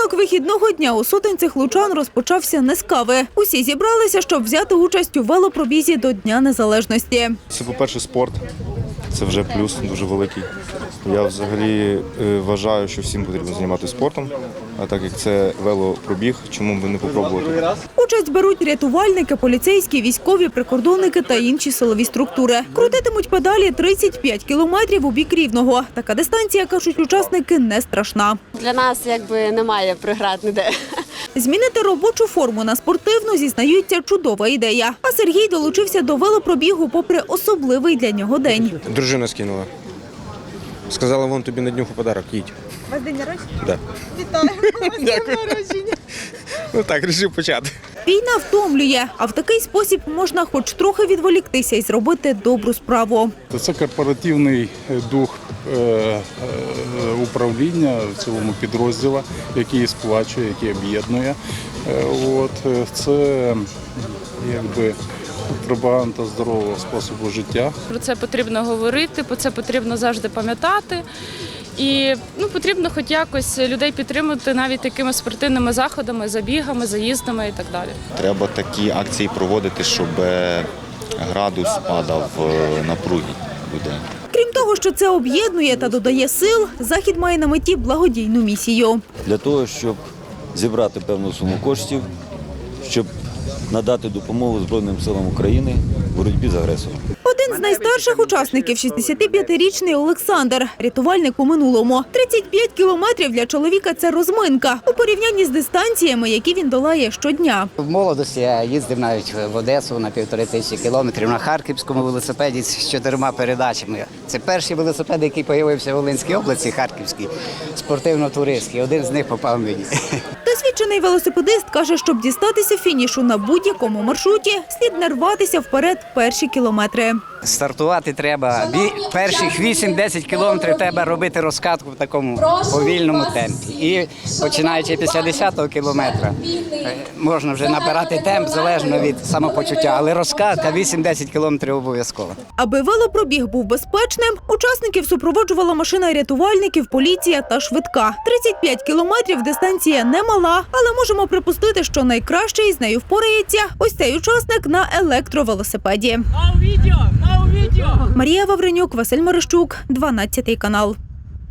Ранок вихідного дня у сотенцях лучан розпочався не з кави. Усі зібралися, щоб взяти участь у велопробізі до Дня Незалежності. Це, по-перше, спорт. Це вже плюс дуже великий. Я взагалі е, вважаю, що всім потрібно займатися спортом. А так як це велопробіг, чому б не попробувати? Участь беруть рятувальники, поліцейські, військові, прикордонники та інші силові структури. Крутитимуть педалі 35 кілометрів у бік рівного. Така дистанція, кажуть учасники, не страшна. Для нас якби немає преград ніде. Змінити робочу форму на спортивну зізнаються чудова ідея. А Сергій долучився до велопробігу, попри особливий для нього день. Дружина скинула. Сказала, вон тобі на днюху подарок, їдь. У вас день народження? Да. Вітаю. Дякую. Ну так, вирішив почати. Війна втомлює, а в такий спосіб можна хоч трохи відволіктися і зробити добру справу. Це корпоративний дух е, е, управління в цілому підрозділу, який сплачує, який об'єднує. Е, От це якби пропаганда здорового способу життя. Про це потрібно говорити, про це потрібно завжди пам'ятати. І ну, потрібно хоч якось людей підтримати навіть такими спортивними заходами, забігами, заїздами і так далі. Треба такі акції проводити, щоб е, градус падав е, напруги людей. Крім того, що це об'єднує та додає сил, захід має на меті благодійну місію. для того, щоб зібрати певну суму коштів, щоб надати допомогу Збройним силам України в боротьбі з агресором. Один з найстарших учасників – 65-річний Олександр, рятувальник у минулому. 35 кілометрів для чоловіка – це розминка у порівнянні з дистанціями, які він долає щодня. В молодості я їздив навіть в Одесу на півтори тисячі кілометрів на харківському велосипеді з чотирма передачами. Це перший велосипед, який з'явився в Волинській області, харківський, спортивно-туристський. Один з них попав мені. Досвідчений велосипедист каже, щоб дістатися фінішу на будь-якому маршруті, слід не рватися вперед перші кілометри. Стартувати треба. Ві- Перших 8-10 кілометрів треба робити розкатку в такому повільному темпі. І починаючи після 10-го кілометра е, можна вже набирати темп залежно від самопочуття, але розкатка 8-10 кілометрів обов'язково. Аби велопробіг був безпечним, учасників супроводжувала машина рятувальників, поліція та швидка. 35 кілометрів дистанція немала, але можемо припустити, що найкраще із нею впорається ось цей учасник на електровелосипеді. Марія Вавренюк, Василь Марищук, 12 канал.